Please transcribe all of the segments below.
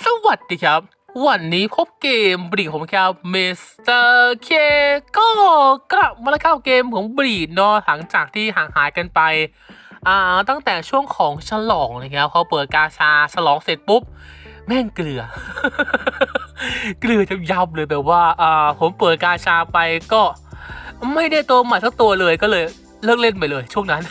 สวัสดีครับ วันนี้พบเกมบรีดของครับเมสเตอร์เคก็กลับมาแล้วเข้าเกมของบรีดเนาะหลังจากที่ห่างหายกันไปอ่าตั้งแต่ช่วงของฉลองนะครับพอเปิดกาชาฉลองเสร็จปุ๊บ แม่งเกลือ เกลือจะยับเลยแบบว่าอ่าผมเปิดกาชาไปก็ ไม่ได้ตัวใหม่สักตัวเลยก็เลยเลิกเล่นไปเลยช่วงนั้น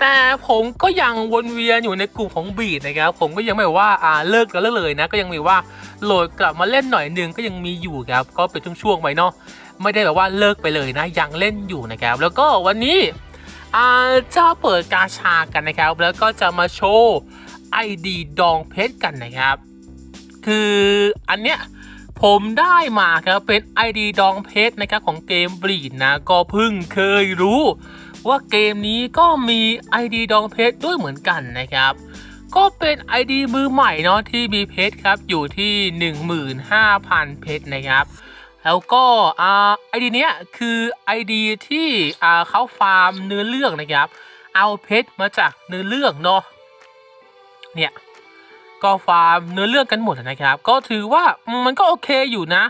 แต่ผมก็ยังวนเวียนอยู่ในกลุ่มของบีดนะครับ ผมก็ยังไม่ว่าอ่าเลิกแล้วเลิกเลยนะ ก็ยังมีว่าโหลดกลับมาเล่นหน่อยหนึงก็ยังมีอยู่ครับ ก็เป็นช่วงๆไปเนาะ ไม่ได้แบบว่าเลิกไปเลยนะ ยังเล่นอยู่นะครับ แล้วก็วันนี้อ่าจะเปิดกาชากันนะครับ แล้วก็จะมาโชว์ ID ดองเพชรกันนะครับ คืออันเนี้ยผมได้มาครับเป็น ID ดองเพชรนะครับของเกมบรีดนะ ก็เพิ่งเคยรู้ ว่าเกมนี้ก็มี ID ดองเพชรด้วยเหมือนกันนะครับ ก็เป็น ID มือใหม่เนาะที่มีเพชรครับอยู่ที่ 15,000 เพชรนะครับแล้วก็ไอ่า ID เนี้ยคือ ID ที่อ่เขาฟาร์มเนื้อเรื่องนะครับ เอาเพชรมาจากเนื้อเรื่องเนาะเนี่ยก็ฟาร์มเนื้อเรื่องกันหมดนะครับ ก็ถือว่ามันก็โอเคอยู่นะ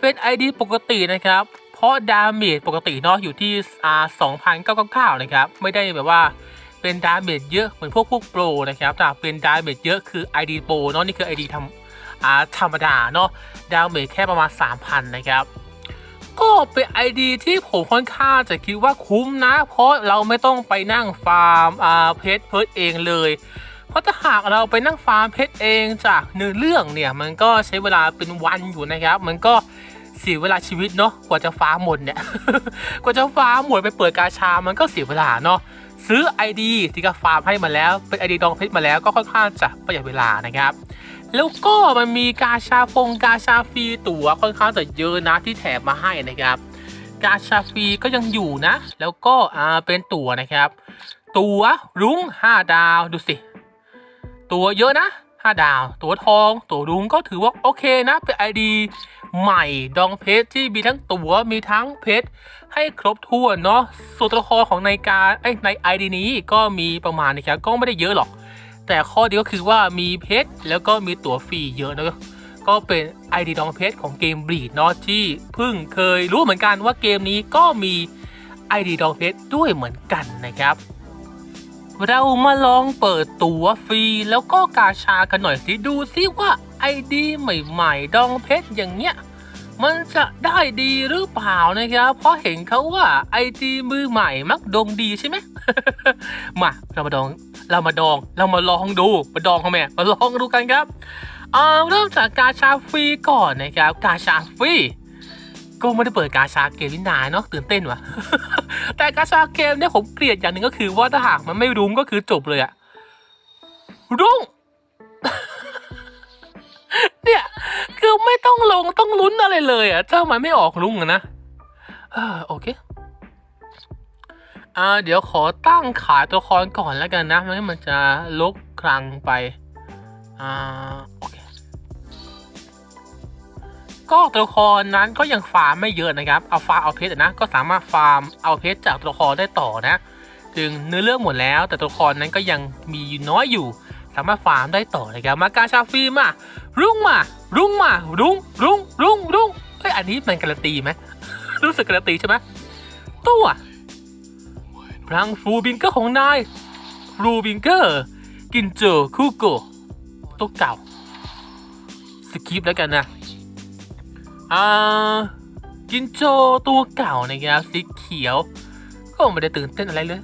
เป็น ID ปกตินะครับ เพราะดาเมจปกติเนาะอยู่ที่อ่า2,999นะครับ ไม่ได้แบบว่าเป็นดาเมจเยอะเหมือนพวกพวกโปรนะครับแต่เป็นดาเมจเยอะคือ ID โปรเนาะนี่คือ ID ทำอ่าธรรมดาเนาะดาเมจแค่ประมาณ 3,000 นะครับก็เป็น ID ที่ผมค่อนข้างจะคิดว่าคุ้มนะ เพราะเราไม่ต้องไปนั่งฟาร์มอ่าเพชรเพิร์ดเองเลย เพราะถ้าหากเราไปนั่งฟาร์มเพชรเองจากเนื้อเรื่องเนี่ย มันก็ใช้เวลาเป็นวันอยู่นะครับ มันก็ เสียเวลาชีวิตเนาะกว่าจะฟ้าหมดเนี่ย กว่าจะฟ้าหมดไปเปิดกาชามันก็เสียเวลาเนาะซื้อ ID ที่ก็ฟาร์มให้มาแล้วเป็น ID ดองเพชรมาแล้วก็ค่อนข้างจะประหยัดเวลานะครับ แล้วก็มันมีกาชาฟงกาชาฟรีตั๋วค่อนข้างจะเยอะนะที่แถมมาให้นะครับกาชาฟรีก็ยังอยู่นะ แล้วก็อ่าเป็นตั๋วนะครับ ตั๋วรุ้ง5ดาวดูสิ ตั๋วเยอะนะ 5 ดาว ตัวทอง ตัวรุ้งก็ถือว่าโอเคนะ เป็นไอดีใหม่ดองเพชรที่มีทั้งตัวมีทั้งเพชรให้ครบถ้วนเนาะส่วนตัวละครของในการไอในไอดีนี้ก็มีประมาณนะครับก็ไม่ได้เยอะหรอก แต่ข้อดีก็คือว่ามีเพชรแล้วก็มีตั๋วฟรีเยอะนะก็เป็นไอดีดองเพชรของเกมบลีดเนาะที่เพิ่งเคยรู้เหมือนกันว่าเกมนี้ก็มีไอดีดองเพชรด้วยเหมือนกันนะครับ เรามาลองเปิดตั๋วฟรีแล้วก็กาชากันหน่อยสิดูซิว่าไอดีใหม่ๆ ดองเพชรอย่างเงี้ย มันจะได้ดีหรือเปล่านะครับ เพราะเห็นเขาว่าไอดีมือใหม่มักดงดีใช่ไหมมาเรามาดองเรามาดองเรามาลองดูมาดองเขาแม่มาลองดูกันครับอ่าเริ่มจากกาชาฟรีก่อนนะครับ กาชาฟรี ก็ไม่ได้เปิดกาชาเกมนี่นานเนาะตื่นเต้นว่ะแต่กาชาเกมเนี่ยผมเกลียดอย่างหนึ่งก็คือว่าถ้าหากมันไม่รุ้งก็คือจบเลยอะรุ้งเนี่ยคือไม่ต้องลงต้องลุ้นอะไรเลยอะถ้ามันไม่ออกรุ้งอะนะเออโอเคอ่าเดี๋ยวขอตั้งขายตัวละครก่อนแล้วกันนะไม่งั้นมันจะลกคลังไปอ่าโอเค ก็ตัวละครนั้นก็ยังฟาร์มไม่เยอะนะครับ เอาฟาร์มเอาเพชรนะ ก็สามารถฟาร์มเอาเพชรจากตัวละครได้ต่อนะ ถึงเนื้อเรื่องหมดแล้ว แต่ตัวละครนั้นก็ยังมีน้อยอยู่ สามารถฟาร์มได้ต่อนะครับมากาชาฟีมารุ่งมารุ่งมารุ่งรุ่งรุ่งรุ่งเฮ้ยอันนี้มันการันตีไหมรู้สึกการันตีใช่ไหมตัวพลังฟูบิงเกอร์ของนายฟูบิงเกอร์กินเจอคูโกตัวเก่าสกิปแล้วกันนะ อ่ากินโจตัวเก่านะครับสีเขียว ก็ไม่ได้ตื่นเต้นอะไรเลย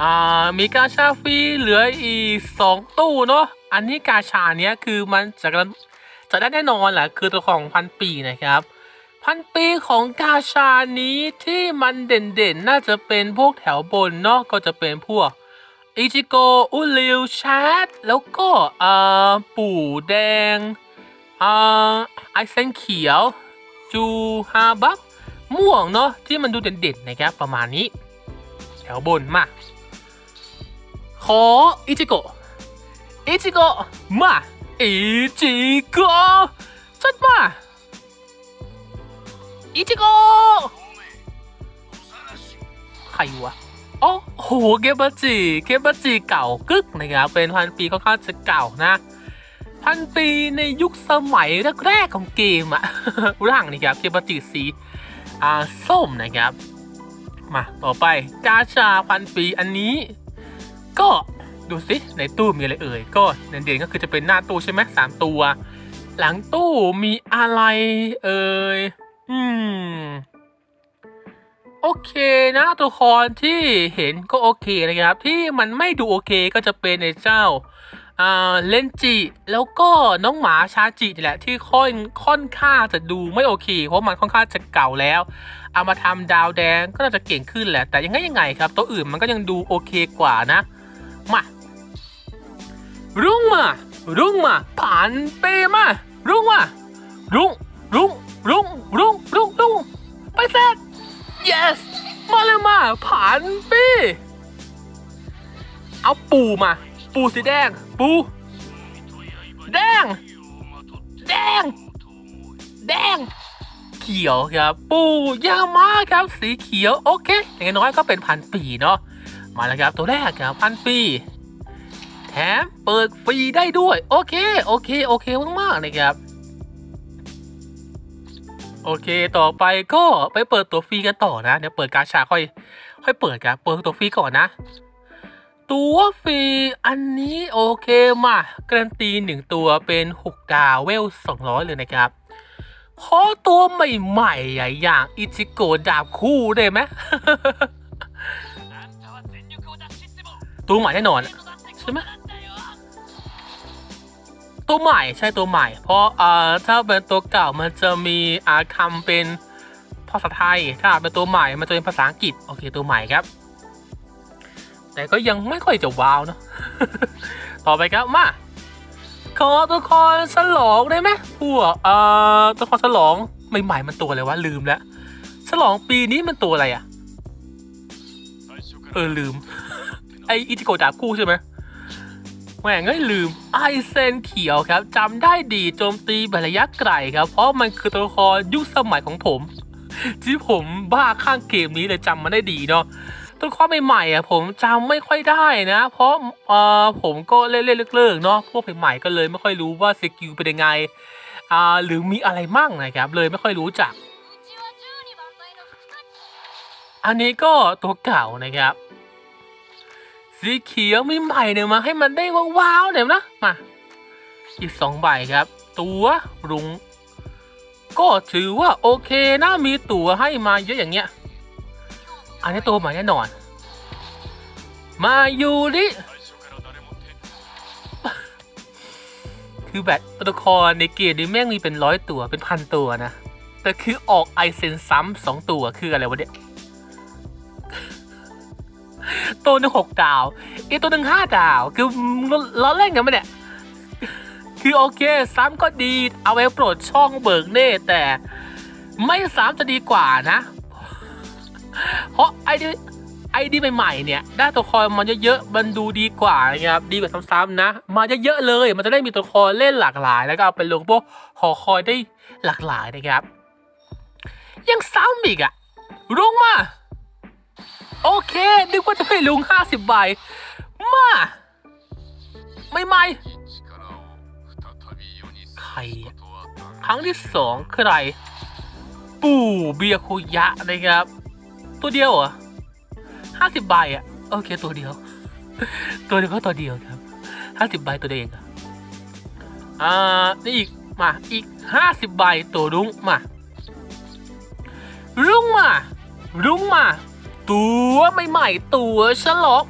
อ่ามีกาชาฟรีเหลืออีกสองตู้เนาะอันนี้กาชาเนี้ยคือมันจะจะได้แน่นอนแหละคือตัวของพันปีนะครับพันปีของกาชานี้ที่มันเด่นๆ น่าจะเป็นพวกแถวบนเนาะก็จะเป็นพวกอิจิโกอุริวชาร์ดแล้วก็อ่าปู่แดง ไอเซนเขียว จูฮาบักม่วงเนาะที่มันดูเด่นๆนะครับประมาณนี้ แถวบนมา ขออิจิโกะอิจิโกะมาอิจิโกะจัดมาอิจิโกะใครวะอ๋อโหเกมบัจิเกมบัจิเก่ากึกนะครับเป็นพันปีค่อนข้างจะเก่านะ พันปีในยุคสมัยแรกๆของเกมอะร่างนี่ครับเกมปฏิสีอ่าส้มนะครับ มาต่อไปกาชาพันปีอันนี้ ก็ดูสิในตู้มีอะไรเอ่ยก็เด่นๆก็คือจะเป็นหน้าตู้ใช่ไหมสามตัว หลังตู้มีอะไรเอ่ยอืมโอเคนะตัวละครที่เห็นก็โอเคนะครับ ที่มันไม่ดูโอเคก็จะเป็นในเจ้าอ่า เลนจิ แล้วก็น้องหมาชาจินี่แหละ ที่ค่อนค่อนข้างจะดูไม่โอเค เพราะมันค่อนข้างจะเก่าแล้ว เอามาทำดาวแดงก็น่าจะเก่งขึ้นแหละ แต่ยังไงยังไงครับ ตัวอื่นมันก็ยังดูโอเคกว่านะ มา รุ่งมา รุ่งมา ผ่านเปมา รุ่งมา รุ่ง รุ่ง รุ่ง รุ่ง รุ่ง รุ่ง ไปเสร็จ yes มาเลยมา ผ่านเปเอาปูมา ปูสีแดง ปู แดง แดง แดง เขียวครับ ปูยามาครับ สีเขียว โอเค อย่างน้อยก็เป็นพันปีเนาะ มาแล้วครับตัวแรกครับพันปี แถมเปิดฟรีได้ด้วย โอเค โอเค โอเคมากๆนะครับโอเค ต่อไปก็ไปเปิดตัวฟรีกันต่อนะ เดี๋ยวเปิดกาชาค่อย ค่อยเปิดครับเปิดตัวฟรีก่อนนะ ตัวฟรีอันนี้โอเคมาการันตีหนึ่งตัวเป็น 6 ดาวเวล 200 เลยนะครับขอตัวใหม่ๆอย่างอิจิโกะดาบคู่ได้ไหมตัวใหม่แน่นอนใช่ไหมตัวใหม่ใช่ตัวใหม่ เพราะเอ่อถ้าเป็นตัวเก่ามันจะมีอาคำเป็นภาษาไทย ถ้าเป็นตัวใหม่มันจะเป็นภาษาอังกฤษโอเคตัวใหม่ครับ แต่ก็ยังไม่ค่อยจะว้าวเนะ ต่อไปครับมาขอตัวละครฉลองได้ไหมพวกเอ่อตัวละครฉลองใหม่ๆมันตัวอะไรวะลืมแล้วฉลองปีนี้มันตัวอะไรอะเออลืม ไออิจิโกะดาบคู่ใช่ไหมแหม่งเอ้ยลืมไอเซนเขียวครับจำได้ดีโจมตีแบบระยะไกลครับ เพราะมันคือตัวละครยุคสมัยของผม ที่ผมบ้าข้างเกมนี้เลยจำมันได้ดีเนาะ ตัวละครใหม่ๆอะผมจำไม่ค่อยได้นะ เพราะเอ่อผมก็เล่นๆเลิกๆเนาะพวกใหม่ๆก็เลยไม่ค่อยรู้ว่าสกิลเป็นยังไงอ่าหรือมีอะไรมั่งนะครับเลยไม่ค่อยรู้จัก อันนี้ก็ตัวเก่านะครับ สีเขียวมีใหม่เนี่ยมาให้มันได้ว้าวๆเนี่อยนะมาอีกสองใบครับ ตัวรุงก็ถือว่าโอเคนะมีตั๋วให้มาเยอะอย่างเงี้ย อันนี้ตัวใหม่แน่นอน มายูริคือแบบตัวละครในเกมนี้แม่งมีเป็นร้อยตัวเป็นพันตัวนะ แต่คือออกไอเซนซ้ำสองตัวคืออะไรวะเนี่ยตัวหนึ่งหกดาวอีตัวหนึ่งห้าดาว คือล้อเล่นกันไหมเนี่ย คือโอเคซ้ำก็ดี เอาไว้โปรดช่องเบิกเน่แต่ไม่ซ้ำจะดีกว่านะ เพราะไอดีไอดีใหม่ๆเนี่ยได้ตัวละคอยมันเยอะๆมันดูดีกว่านะครับดีกว่าซ้ำๆนะ มาเยอะๆเลย มันจะได้มีตัวละครเล่นหลากหลาย แล้วก็เอาไปลงพวกหอคอยได้หลากหลายนะครับยังซ้ำอีกอะรุงมา โอเคนึกว่าจะให้ลุงห้าสิบใบมาไม่ไม่ใครครั้งที่สองใคร ปู่เบียคุยะนะครับ ตัวเดียวเหรอห้าสิบใบอะ โอเคตัวเดียว ตัวเดียวก็ตัวเดียวครับห้าสิบใบตัวเองอะอ่านี่อีกมาอีกห้าสิบใบตัวรุ้งมา รุ้งมา รุ้งมา ตัวใหม่ๆตัวฉลอง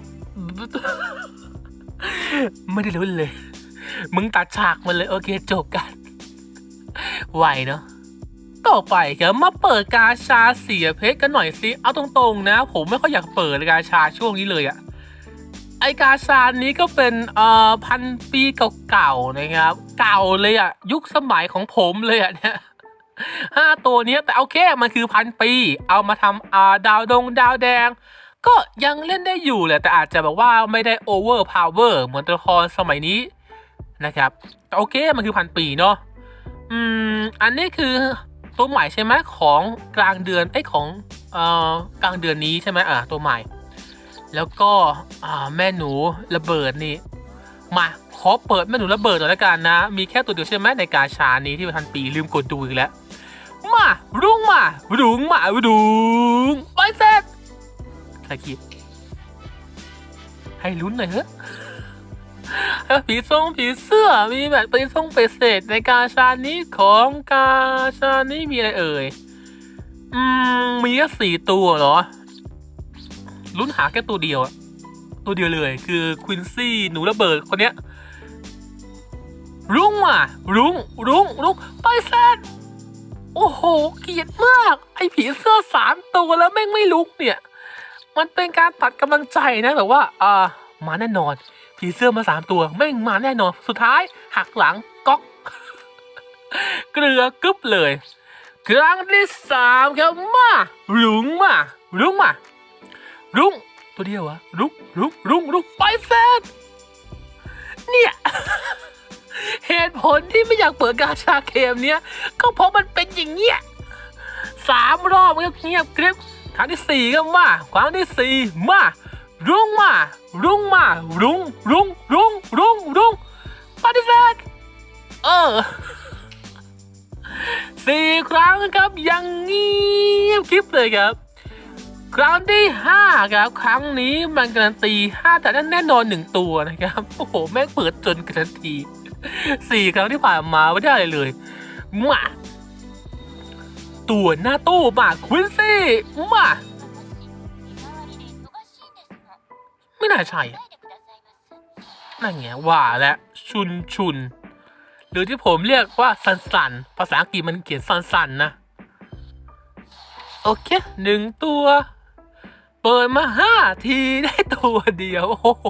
ไม่ได้รู้เลย มึงตัดฉากมันเลย โอเคจบกัน ไหวเนาะ ต่อไปครับมาเปิดกาชาเสียเพชรกันหน่อยสิเอาตรงๆนะ ผมไม่ค่อยอยากเปิดกาชาช่วงนี้เลยอะไอกาชานี้ก็เป็นเอ่อพันปีเก่าๆนะครับ เก่าเลยอะยุคสมัยของผมเลยอะเนี่ยห้าตัวนี้แต่โอเคมันคือพันปี เอามาทำอ่าดาวดงดาวแดง ก็ยังเล่นได้อยู่แหละแต่อาจจะแบบว่าไม่ได้โอเวอร์พาวเวอร์เหมือนตัวละครสมัยนี้นะครับแต่โอเคมันคือพันปีเนาะอืมอันนี้คือ ตัวใหม่ใช่ไหมของกลางเดือนไอ้ของเอ่อกลางเดือนนี้ใช่ไหมอ่าตัวใหม่ แล้วก็อ่าแม่หนูระเบิดนี่มาขอเปิดเมนูระเบิดหน่อยละกันนะ มีแค่ตัวเดียวใช่ไหมในกาชานี้ที่ประทันปีลืมกดดูอีกแล้วมารุ้งมารุ้งมารุ้งไปเสร็จใครคิดให้ลุ้นหน่อยเถอะ ผีทรงผีเสื้อมีแบบไปทรงไปเศษในกาชานี้ของกาชานี้มีอะไรเอ่ย อืม มีแค่สี่ตัวเหรอ ลุ้นหาแค่ตัวเดียวอะตัวเดียวเลย คือควินซี่หนูระเบิดคนเนี้ย รุ้งมารุ้งรุ้งรุ้งไปเซนโอ้โห เกลียดมาก ไอผีเสื้อสามตัวแล้วแม่งไม่ลุกเนี่ย มันเป็นการตัดกำลังใจนะแต่ว่า อ่า มาแน่นอน ผีเสื้อมาสามตัวแม่งมาแน่นอนสุดท้าย หักหลังก๊อกเกลือกึ๊บเลย ครั้งที่สามครับมารุ้งมารุ้งมารุ้งตัวเดียววะรุ้งรุ้งรุ้งรุ้งไปเซนเนี่ยเหตุผลที่ไม่อยากเปิดกาชาเกมเนี้ยก็เพราะมันเป็นอย่างเงี้ยสามรอบเงียบเงียบกริบครั้งที่สี่ก็มาครั้งที่สี่มา รุ้งมา รุ้งมา รุ้งรุ้งรุ้งรุ้งรุ้งปฏิเสธเออสี่ครั้งครับยังเงียบคลิปเลยครับ ครั้งที่ห้าครับ ครั้งนี้มันการันตีห้าแต่แน่นอนหนึ่งตัวนะครับ โอ้โห แม่งเปิดจนการันตีสี่ครั้งที่ผ่านมาไม่ได้อะไรเลยมาตัวหน้าตู้มาควินซี่มา ไม่น่าใช่นั่นไงว่าแล้วชุนชุน หรือที่ผมเรียกว่าสันสันภาษาอังกฤษมันเขียนสันสันนะ โอเคหนึ่งตัว เปิดมาห้าทีได้ตัวเดียวโอ้โห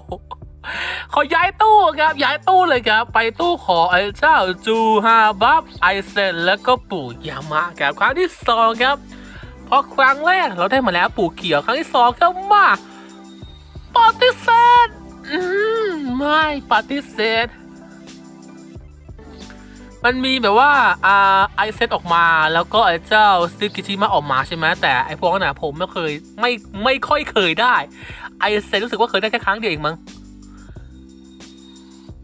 ขอย้ายตู้ครับย้ายตู้เลยครับ ไปตู้ขอไอ้เจ้าจูฮาบับไอเซนแล้วก็ปู่ยามะครับครั้งที่สองครับพราะครั้งแรกเราได้มาแล้วปู่เขียวครั้งที่สองครับมา ปฏิเสธ อืม ไม่ปฏิเสธ มันมีแบบว่าอ่าไอเซตออกมาแล้วก็ไอเจ้าสติกิชิมะออกมาใช่ไหมแต่ไอพวกนั้นนะผมไม่เคยไม่ไม่ค่อยเคยได้ ไอเซตรู้สึกว่าเคยได้แค่ครั้งเดียวเองมั้ง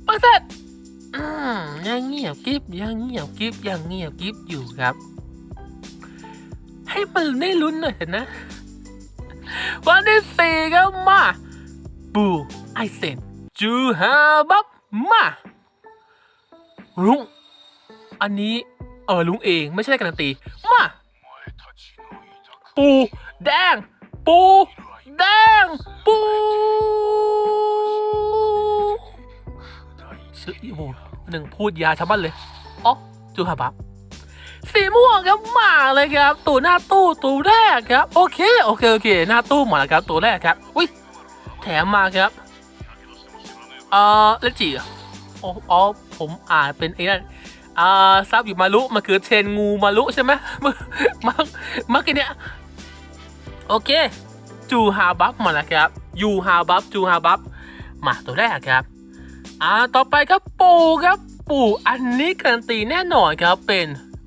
ไอเซตอืมยังเงียบกิฟยังเงียบกิฟยังเงียบกิฟอยู่ครับ ให้มันได้ลุ้นหน่อยนะ วันที่สี่ก็มา บูไอเซนจูฮาบับมารุ้งอันนี้ เออลุงเองไม่ใช่การันตี มา ปูแดง ปูแดง ปูชื่ออ้โหหนึ่งพูดยาชาวบ้านเลยอ๋อจูฮาบับสีม่วงครับมาเลยครับ ตัวหน้าตู้ตัวแรกครับ โอเค โอเค โอเค หน้าตู้มาแล้วครับ ตัวแรกครับ อุ้ย แถมมาครับเอ่อเลจิอ๋อผมอ่านเป็นไอ้นั่นอ่าซับอยู่มารุมันคือเทนงูมารุใช่ไหมมักมักไอเนี้ยโอเค จูฮาบับมาแล้วครับยูฮาบับจูฮาบับมาตัวแรกครับ อ่าต่อไปครับปูครับปูอันนี้การันตีแน่นอนครับเป็น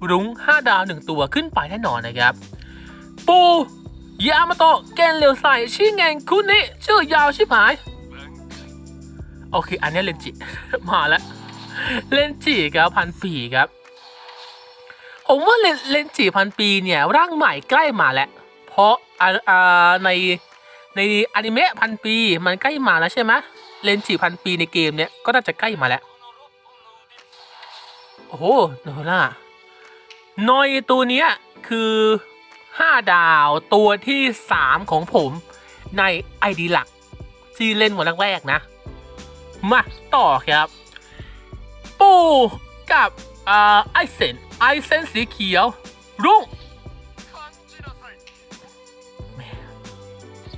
รุ้งห้าดาวหนึ่งตัวขึ้นไปแน่นอนนะครับ ปู ยามาโตะเกนเลียวใส่ชื่อไงคุณนี่ชื่อยาวชิบหาย โอเค อันนี้เลนจิ มาแล้ว เลนจิครับพันปีครับ ผมว่าเลนเลนจิพันปีเนี่ยร่างใหม่ใกล้มาแล้ว เพราะในในอนิเมะพันปีมันใกล้มาแล้วใช่ไหมเลนจิพันปีในเกมเนี่ยก็น่าจะใกล้มาแล้ว โอ้โหโนล่า นอยตัวเนี้ยคือ ห้าดาวตัวที่สามของผมในไอดีหลัก ที่เล่นวันแรกๆนะ มาต่อครับ ปูกับอไอเซนไอเซนสีเขียว รุ่ง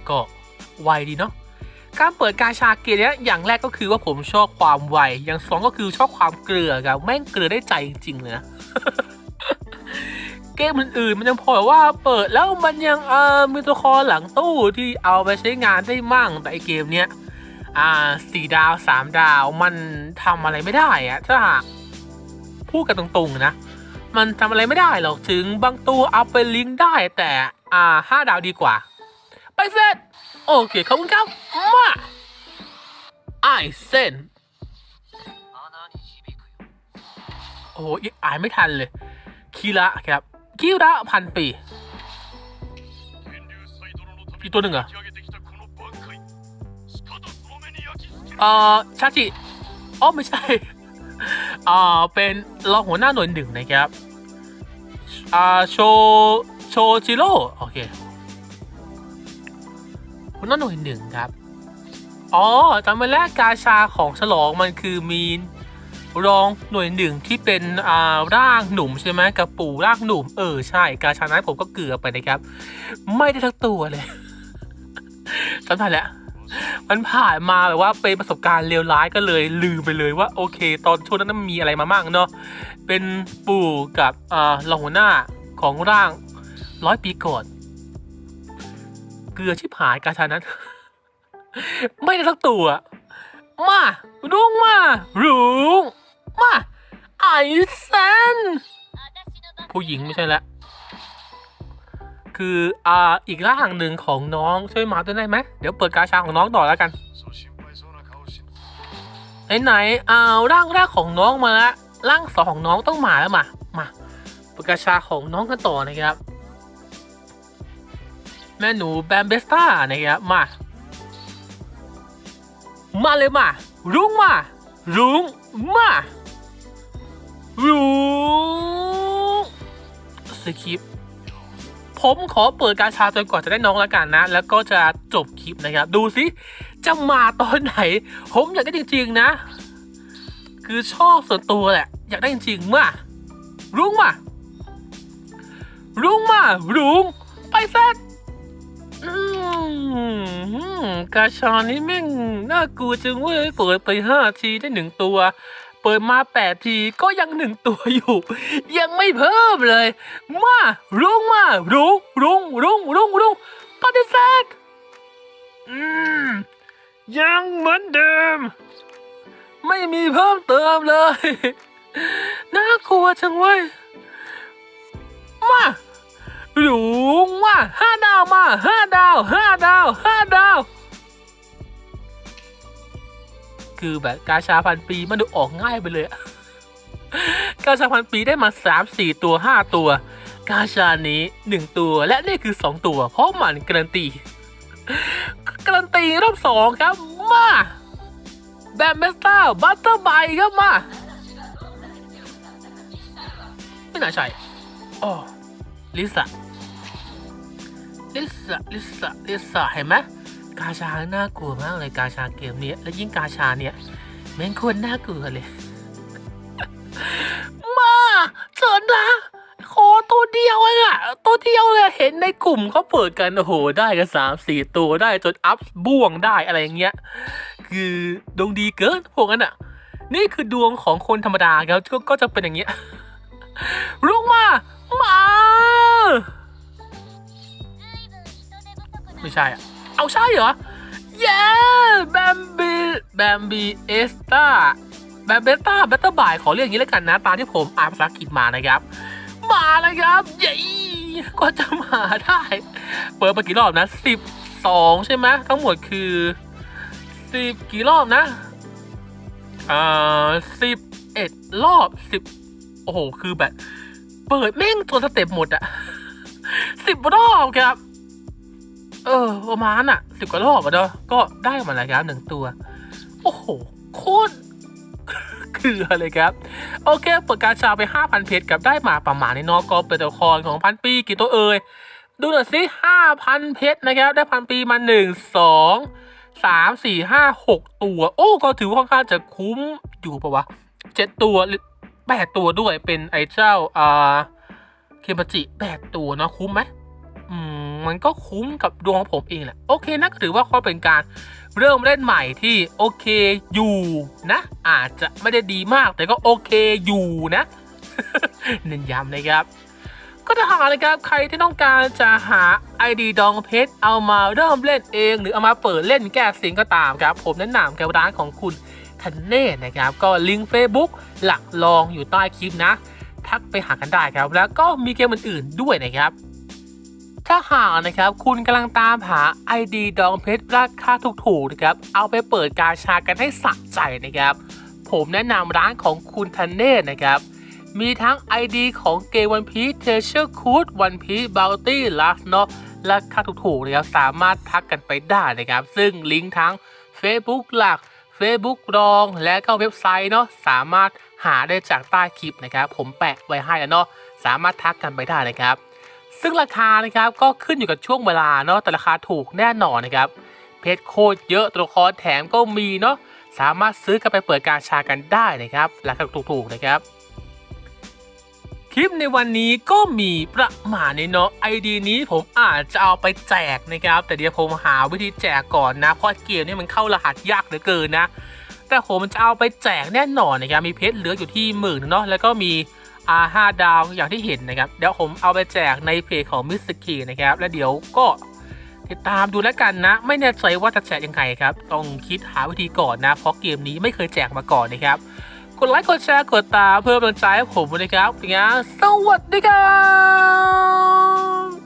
ก็ไวดีเนาะการเปิดกาชาเกมเนี้ยอย่างแรกก็คือว่าผมชอบความไว อย่างสองก็คือชอบความเกลือครับแม่งเกลือได้ใจจริงๆเลยนะ เกมอื่นๆมันยังพอว่าเปิดแล้วมันยังเออมีตัวละครหลังตู้ที่เอาไปใช้งานได้มั่งแต่ไอเกมเนี้ยอ่าสี่ดาวสามดาวมันทำอะไรไม่ได้อะถ้าหากพูดกันตรงๆนะ มันทำอะไรไม่ได้หรอกถึงบางตัวเอาไปลิงก์ได้แต่อ่าห้าดาวดีกว่า ไปเสร็จโอเคขอบคุณครับมาไอเซนโอ้โหอ่านไม่ทันเลยคีระครับ คีระพันปีอีกตัวหนึ่งเหรอเอ่อชาจิอ๋อไม่ใช่อ่าเป็นรองหัวหน้าหน่วยหนึ่งนะครับอ่าโชโชจิโร่โอเคหัวหน้าหน่วยหนึ่งครับ อ๋อจำไว้แล้วกาชาของฉลองมันคือมี รองหน่วยหนึ่งที่เป็นอ่าร่างหนุ่มใช่ไหมกับปู่ร่างหนุ่มเออใช่กาชานั้นผมก็เกือบไปนะครับ ไม่ได้ทั้งตัวเลยจำได้แล้วมันผ่านมาแบบว่าเป็นประสบการณ์เลวร้ายก็เลยลืมไปเลยว่าโอเค ตอนช่วงนั้นมันมีอะไรมาบ้างเนาะเป็นปู่กับอ่ารองหัวหน้าของร่างร้อยปีก่อนเกลือชิบหายกาชานั้นไม่ได้สักตัวมารุงมารุง มาไอแซนผู้หญิงไม่ใช่ละ คืออ่าอีกร่างหนึ่งของน้องช่วยมาด้วยได้ไหมเดี๋ยวเปิดกาชาของน้องต่อแล้วกันไหนๆเอาร่างแรกของน้องมาละร่างสองของน้องต้องมาแล้วมามาเปิดกาชาของน้องกันต่อนะครับ แม่หนูแบมเบสต้านะครับมามาเลยมารุ้งมารุ้งมา รุ้งสคริปผมขอเปิดกาชาจนกว่าจะได้น้องแล้วกันนะ แล้วก็จะจบคลิปนะครับ ดูสิ จะมาตอนไหน ผมอยากได้จริง ๆ นะ คือชอบส่วนตัวแหละ อยากได้จริงๆมารุ้งมารุ้งมารุ้งไปแซดกาชานี้แม่งน่ากลัวจังเว้ย เปิดไปห้าทีได้หนึ่งตัว เปิดมาแปดทีก็ยังหนึ่งตัวอยู่ ยังไม่เพิ่มเลย มารุ้งมารุ้งรุ้งรุ้งรุ้งรุ้งปฏิเสธอืมยังเหมือนเดิม ไม่มีเพิ่มเติมเลย น่ากลัวจังเว้ยมาหลุงมาห้าดาวมาห้าดาวห้าดาวห้าดาว คือแบบกาชาพันปีมันดูออกง่ายไปเลยกาชาพันปีได้มาสามสี่ตัวห้าตัว กาชานี้หนึ่งตัวและนี่คือสองตัว เพราะมันการันตีการันตีรอบสองครับมาแบมเบสต้าบัตเตอร์ไบครับมาไม่น่าใช่อ๋อลิซ่าลิซ่าลิซ่าลิซ่าเห็นไหม กาชาน่ากลัวมากเลยกาชาเกมเนี้ยและยิ่งกาชาเนี่ยแม่งโคนน่ากลัวเลย มาเฉินนะขอตัวเดียวเองอะตัวเดียวเลยเห็นในกลุ่มเขาเปิดกันโอ้โหได้กันสามสี่ตัวได้จนอัพบ่วงได้อะไรอย่างเงี้ย คือดวงดีเกินพวกนั้นอะนี่คือดวงของคนธรรมดาครับก็จะเป็นอย่างเงี้ยลุกมามา ไม่ใช่อะ เอาใช่เหรอ เย้แบมบีแบมบีเอสตาแบมเบสตาแบตเตอร์บายขอเรียกอย่างนี้แล้วกันนะ ตามที่ผมอ่านภาษาอังกฤษมานะครับ มาเลยครับเย้ก็จะมาได้ เปิดไปกี่รอบนะสิบสองใช่ไหมทั้งหมดคือสิบกี่รอบนะอ่าสิบเอ็ดรอบสิบโอ้โห คือแบบ เปิดแม่งตัวสเต็ปหมดอะสิบรอบครับ เออประมาณอะสิบกว่ารอบอะเนาะก็ได้มาแล้วครับหนึ่งตัว โอ้โห โคตรคืออะไรครับ โอเคเปิดการชาไป 5,000 เพชรกับได้มาประมาณนี้เนาะก็เป็นตัวละครของพันปีกี่ตัวเอ่ยดูหน่อยสิ5,000 เพชรนะครับ ได้พันปีมา 1 2 3 4 5 6 ตัว โอ้ ก็ถือว่าค่อนข้างจะคุ้มอยู่ปะวะ7ตัวหรือ8ตัวด้วยเป็นไอ้เจ้าอ่าเคมาจิ8ตัวเนาะคุ้มไหมอืม มันก็คุ้มกับดวงของผมเองแหละโอเคนะก็ถือว่าก็เป็นการเริ่มเล่นใหม่ที่โอเคอยู่นะ อาจจะไม่ได้ดีมากแต่ก็โอเคอยู่นะเน้นย้ำนะครับ ก็ถ้าหากนะครับใครที่ต้องการจะหา ID ดองเพชรเอามาเริ่มเล่นเอง หรือเอามาเปิดเล่นแก้เสียงก็ตามครับ ผมแนะนำกับร้านของคุณทันเน่นะครับ ก็ลิงก์ Facebook หลักลองอยู่ใต้คลิปนะ ทักไปหากันได้ครับ แล้วก็มีเกมอื่นๆด้วยนะครับ ถ้าหากนะครับคุณกำลังตามหา ID ดองเพชรราคาถูกๆนะครับเอาไปเปิดกาชากันให้สะใจนะครับ ผมแนะนำร้านของคุณทันเน่นะครับ มีทั้ง ID ของเกม One Piece Treasure Cruise One Piece Bounty Last เนาะราคาถูกๆนะครับสามารถทักกันไปได้นะครับ ซึ่งลิงก์ทั้ง Facebook หลัก Facebook รองและก็เว็บไซต์เนาะสามารถหาได้จากใต้คลิปนะครับ ผมแปะไว้ให้แล้วเนาะสามารถทักกันไปได้นะครับ ซึ่งราคานะครับก็ขึ้นอยู่กับช่วงเวลาเนาะแต่ราคาถูกแน่นอนนะครับ เพชรโคตรเยอะตัวละครแถมก็มีเนาะสามารถซื้อกันไปเปิดการชากันได้นะครับราคาถูกๆนะครับ คลิปในวันนี้ก็มีประมาณนี้เนาะไอดีนี้ผมอาจจะเอาไปแจกนะครับ แต่เดี๋ยวผมหาวิธีแจกก่อนนะ เพราะเกมนี้มันเข้ารหัสยากเหลือเกินนะ แต่ผมจะเอาไปแจกแน่นอนนะครับมีเพชรเหลืออยู่ที่หมื่นเนาะแล้วก็มี R5 ดาวอย่างที่เห็นนะครับ เดี๋ยวผมเอาไปแจกในเพจของมิสกีนะครับ แล้วเดี๋ยวก็ติดตามดูแล้วกันนะ ไม่แน่ใจว่าจะแจกยังไงครับ ต้องคิดหาวิธีก่อนนะ เพราะเกมนี้ไม่เคยแจกมาก่อนนะครับ กดไลค์กดแชร์กดตามเพื่อเป็นกำลังใจให้ผมด้วยนะครับเป็นไงสวัสดีครับ